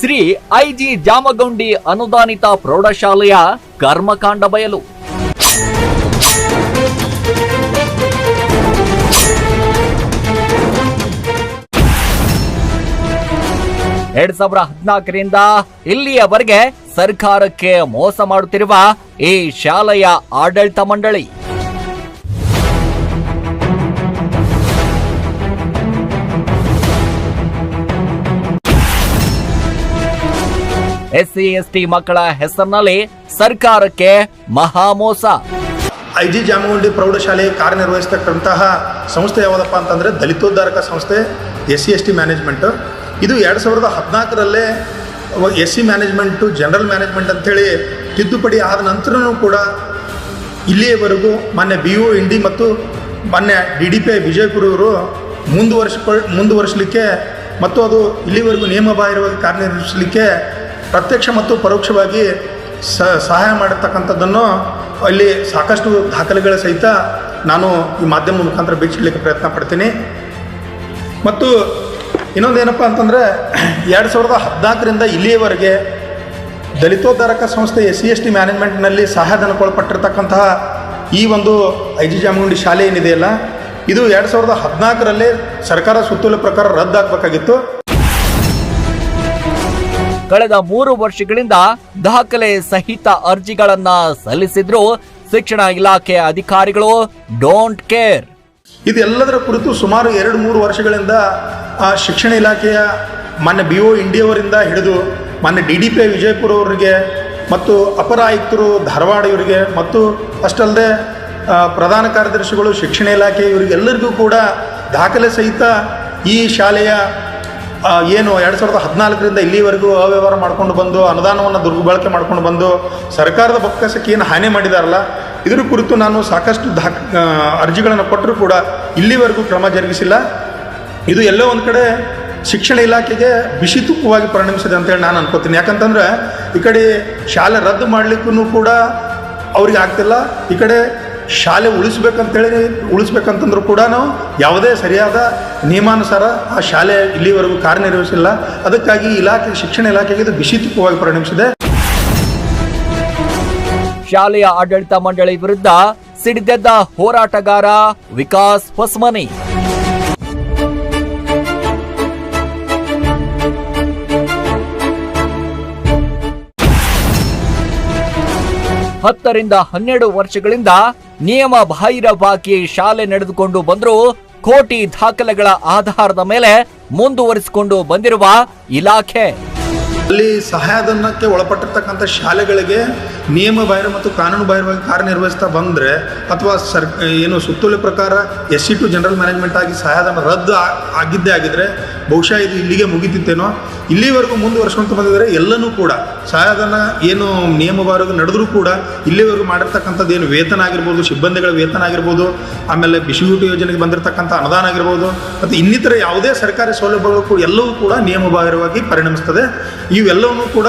Shri IG ಜಾಮಗೌಂಡಿ ಅನುದಾನಿತ ಪ್ರೌಢಶಾಲೆಯ ಕರ್ಮಕಾಂಡ ಬಯಲು. ಎರಡ್ ಸಾವಿರ ಹದಿನಾಲ್ಕರಿಂದ ಇಲ್ಲಿಯವರೆಗೆ ಸರ್ಕಾರಕ್ಕೆ ಮೋಸ ಮಾಡುತ್ತಿರುವ ಈ ಶಾಲೆಯ ಆಡಳಿತ ಮಂಡಳಿ. ಎಸ್ಸಿ, ಎಸ್ಟಿ ಮಕ್ಕಳ ಹೆಸರಿನಲ್ಲಿ ಸರ್ಕಾರಕ್ಕೆ ಮಹಾಮೋಸ. ಐ ಜಿ ಜಾಮಗುಂಡಿ ಪ್ರೌಢಶಾಲೆ ಕಾರ್ಯನಿರ್ವಹಿಸ್ತಕ್ಕಂತಹ ಸಂಸ್ಥೆ ಯಾವುದಪ್ಪ ಅಂತಂದರೆ ದಲಿತೋದ್ಧಾರಕ ಸಂಸ್ಥೆ S C S T management. ಇದು ಎರಡು ಸಾವಿರದ ಹದಿನಾಲ್ಕರಲ್ಲೇ S C management, general management ಅಂಥೇಳಿ ತಿದ್ದುಪಡಿ ಆದ ನಂತರನೂ ಕೂಡ ಇಲ್ಲಿಯವರೆಗೂ ಮೊನ್ನೆ ಬಿ ಒ ಇಂಡಿ ಮತ್ತು ಮೊನ್ನೆ D D P I Vijayapura ಇವರು ಮುಂದುವರಿಸ್ಕೊಳ್ ಮುಂದುವರಿಸಲಿಕ್ಕೆ ಮತ್ತು ಅದು ಇಲ್ಲಿವರೆಗೂ ನಿಯಮಬಾಹಿರವಾಗಿ ಕಾರ್ಯನಿರ್ವಹಿಸಲಿಕ್ಕೆ ಪ್ರತ್ಯಕ್ಷ ಮತ್ತು ಪರೋಕ್ಷವಾಗಿ ಸಹಾಯ ಮಾಡಿರ್ತಕ್ಕಂಥದ್ದನ್ನು ಅಲ್ಲಿ ಸಾಕಷ್ಟು ದಾಖಲೆಗಳ ಸಹಿತ ನಾನು ಈ ಮಾಧ್ಯಮ ಮುಖಾಂತರ ಬಿಚ್ಚಿಡ್ಲಿಕ್ಕೆ ಪ್ರಯತ್ನ ಪಡ್ತೀನಿ. ಮತ್ತು ಇನ್ನೊಂದೇನಪ್ಪ ಅಂತಂದರೆ, ಎರಡು ಸಾವಿರದ ಹದಿನಾಲ್ಕರಿಂದ ಇಲ್ಲಿಯವರೆಗೆ ದಲಿತೋದ್ಧಾರಕ ಸಂಸ್ಥೆ ಎಸ್ ಸಿ ಎಸ್ ಟಿ ಮ್ಯಾನೇಜ್ಮೆಂಟ್ನಲ್ಲಿ ಸಹಾಯಧನಕ್ಕೊಳಪಟ್ಟಿರ್ತಕ್ಕಂತಹ ಈ ಒಂದು ಐ ಜಿ ಜಾಮಗುಂಡಿ ಶಾಲೆ ಏನಿದೆಯಲ್ಲ, ಇದು ಎರಡು ಸಾವಿರದ ಹದಿನಾಲ್ಕರಲ್ಲಿ ಸರ್ಕಾರ ಸುತ್ತೋಲೆ ಪ್ರಕಾರ ರದ್ದಾಗಬೇಕಾಗಿತ್ತು. ಕಳೆದ ಮೂರು ವರ್ಷಗಳಿಂದ ದಾಖಲೆ ಸಹಿತ ಅರ್ಜಿಗಳನ್ನ ಸಲ್ಲಿಸಿದ್ರು ಶಿಕ್ಷಣ ಇಲಾಖೆ ಅಧಿಕಾರಿಗಳು. Don't care. ಇದೆಲ್ಲದರ ಕುರಿತು ಸುಮಾರು ಎರಡು ಮೂರು ವರ್ಷಗಳಿಂದ ಶಿಕ್ಷಣ ಇಲಾಖೆಯ ಮಾನ್ಯ ಬಿ ಒ ಇಂಡಿಯವರಿಂದ ಹಿಡಿದು ಮಾನ್ಯ ಡಿ ಡಿ ಪಿ ವಿಜಯಪುರ ಅವರಿಗೆ ಮತ್ತು ಅಪರ ಆಯುಕ್ತರು ಧಾರವಾಡ ಇವರಿಗೆ ಮತ್ತು ಅಷ್ಟಲ್ಲದೆ ಪ್ರಧಾನ ಕಾರ್ಯದರ್ಶಿಗಳು ಶಿಕ್ಷಣ ಇಲಾಖೆ ಇವರಿಗೆಲ್ಲರಿಗೂ ಕೂಡ ದಾಖಲೆ ಸಹಿತ ಈ ಶಾಲೆಯ ಏನು ಎರಡು ಸಾವಿರದ ಹದಿನಾಲ್ಕರಿಂದ ಇಲ್ಲಿವರೆಗೂ ಅವ್ಯವಹಾರ ಮಾಡ್ಕೊಂಡು ಬಂದು, ಅನುದಾನವನ್ನು ದುರ್ಬಳಕೆ ಮಾಡ್ಕೊಂಡು ಬಂದು, ಸರ್ಕಾರದ ಬೊಕ್ಕಸಕ್ಕೆ ಏನು ಹಾನಿ ಮಾಡಿದಾರಲ್ಲ, ಇದರ ಕುರಿತು ನಾನು ಸಾಕಷ್ಟು ದಾಖ ಅರ್ಜಿಗಳನ್ನು ಕೊಟ್ಟರೂ ಕೂಡ ಇಲ್ಲಿವರೆಗೂ ಕ್ರಮ ಜರುಗಿಸಿಲ್ಲ. ಇದು ಎಲ್ಲೋ ಒಂದು ಕಡೆ ಶಿಕ್ಷಣ ಇಲಾಖೆಗೆ ಬಿಸಿ ತುಪ್ಪವಾಗಿ ಪರಿಣಮಿಸಿದೆ ಅಂತೇಳಿ ನಾನು ಅನ್ಕೋತೀನಿ. ಯಾಕಂತಂದ್ರೆ, ಈ ಕಡೆ ಶಾಲೆ ರದ್ದು ಮಾಡಲಿಕ್ಕೂ ಕೂಡ ಅವ್ರಿಗೆ ಆಗ್ತಿಲ್ಲ. ಈ ಕಡೆ ಶಾಲೆ ಉಳಿಸ್ಬೇಕಂತೇಳಿ ಉಳಿಸ್ಬೇಕಂತಂದ್ರೂ ಕೂಡ ನಾವು ಯಾವುದೇ ಸರಿಯಾದ ನಿಯಮಾನುಸಾರ ಆ ಶಾಲೆ ಇಲ್ಲಿವರೆಗೂ ಕಾರ್ಯನಿರ್ವಹಿಸಿಲ್ಲ. ಅದಕ್ಕಾಗಿ ಇಲಾಖೆ, ಶಿಕ್ಷಣ ಇಲಾಖೆಗೆ ಇದು ಬಿಸಿ ತುಪ್ಪವಾಗಿ ಪರಿಣಮಿಸಿದೆ. ಶಾಲೆಯ ಆಡಳಿತ ಮಂಡಳಿ ವಿರುದ್ಧ ಸಿಡಿದೆದ್ದ ಹೋರಾಟಗಾರ ವಿಕಾಸ್ ಹೊಸ್ಮನಿ. ಹತ್ತರಿಂದ ಹನ್ನೆರಡು ವರ್ಷಗಳಿಂದ ನಿಯಮ ಬಾಹಿರವಾಗಿ ಶಾಲೆ ನಡೆದುಕೊಂಡು ಬಂದರೂ ಕೋಟಿ ದಾಖಲೆಗಳ ಆಧಾರದ ಮೇಲೆ ಮುಂದುವರಿಸಿಕೊಂಡು ಬಂದಿರುವ ಇಲಾಖೆ. ಅಲ್ಲಿ ಸಹಾಯಧನಕ್ಕೆ ಒಳಪಟ್ಟಿರ್ತಕ್ಕಂಥ ಶಾಲೆಗಳಿಗೆ ನಿಯಮ ಬಾಹಿರ ಮತ್ತು ಕಾನೂನು ಬಾಹಿರವಾಗಿ ಕಾರ್ಯನಿರ್ವಹಿಸ್ತಾ ಬಂದರೆ ಅಥವಾ ಸರ್, ಏನು ಸುತ್ತೋಲೆ ಪ್ರಕಾರ S C to general management ಆಗಿ ಸಹಾಯಧನ ರದ್ದು ಆಗಿದ್ದೇ ಆಗಿದ್ದರೆ ಬಹುಶಃ ಇದು ಇಲ್ಲಿಗೆ ಮುಗಿತಿತ್ತೇನೋ. ಇಲ್ಲಿವರೆಗೂ ಮುಂದುವರ್ಸ್ಕೊಂತ ಬಂದಿದ್ದಾರೆ, ಎಲ್ಲನೂ ಕೂಡ. ಸಹಾಯಧನ ಏನು ನಿಯಮ ನಡೆದರೂ ಕೂಡ ಇಲ್ಲಿವರೆಗೂ ಮಾಡಿರ್ತಕ್ಕಂಥದ್ದು ಏನು ವೇತನ ಆಗಿರ್ಬೋದು, ಸಿಬ್ಬಂದಿಗಳ ವೇತನ ಆಗಿರ್ಬೋದು, ಆಮೇಲೆ ಬಿಸಿಯೂಟ ಯೋಜನೆಗೆ ಬಂದಿರತಕ್ಕಂಥ ಅನುದಾನ ಆಗಿರ್ಬೋದು, ಮತ್ತು ಇನ್ನಿತರ ಯಾವುದೇ ಸರ್ಕಾರಿ ಸೌಲಭ್ಯಗಳು ಎಲ್ಲವೂ ಕೂಡ ನಿಯಮ ಬಾಹಿರವಾಗಿ ಪರಿಣಮಿಸ್ತದೆ. ಇವೆಲ್ಲವನ್ನೂ ಕೂಡ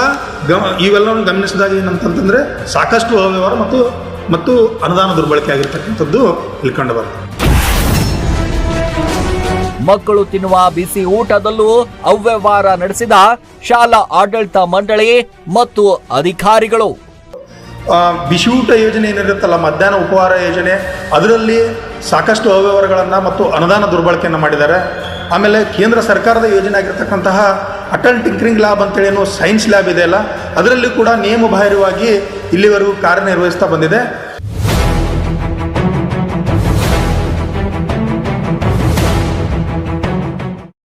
ಗಮ ಇವೆಲ್ಲವನ್ನು ಗಮನಿಸಿದಾಗ ಏನಂತಂತಂದರೆ ಸಾಕಷ್ಟು ಅವ್ಯವಹಾರ ಮತ್ತು ಮತ್ತು ಅನುದಾನ ದುರ್ಬಳಕೆ ಆಗಿರ್ತಕ್ಕಂಥದ್ದು ಇಲ್ಲಿ ಕಂಡು ಬರ್ತದೆ ಮಕ್ಕಳು ತಿನ್ನುವ ಬಿಸಿ ಊಟದಲ್ಲೂ ಅವ್ಯವಹಾರ ನಡೆಸಿದ ಶಾಲಾ ಆಡಳಿತ ಮಂಡಳಿ ಮತ್ತು ಅಧಿಕಾರಿಗಳು. ಬಿಸಿ ಊಟ ಯೋಜನೆ ಏನಿರುತ್ತಲ್ಲ ಮಧ್ಯಾಹ್ನ ಉಪಹಾರ ಯೋಜನೆ ಅದರಲ್ಲಿ ಸಾಕಷ್ಟು ಅವ್ಯವಹಾರಗಳನ್ನು ಮತ್ತು ಅನುದಾನ ದುರ್ಬಳಕೆಯನ್ನು ಮಾಡಿದ್ದಾರೆ. ಆಮೇಲೆ ಕೇಂದ್ರ ಸರ್ಕಾರದ ಯೋಜನೆ ಆಗಿರ್ತಕ್ಕಂತಹ ಅಟಲ್ ಟಿಂಕರಿಂಗ್ ಲ್ಯಾಬ್ ಅಂತೇಳಿ ಏನೋ ಸೈನ್ಸ್ ಲ್ಯಾಬ್ ಇದೆಯಲ್ಲ ಅದರಲ್ಲಿ ಕೂಡ ನಿಯಮ ಬಾಹಿರವಾಗಿ ಇಲ್ಲಿವರೆಗೂ ಕಾರ್ಯನಿರ್ವಹಿಸ್ತಾ ಬಂದಿದೆ.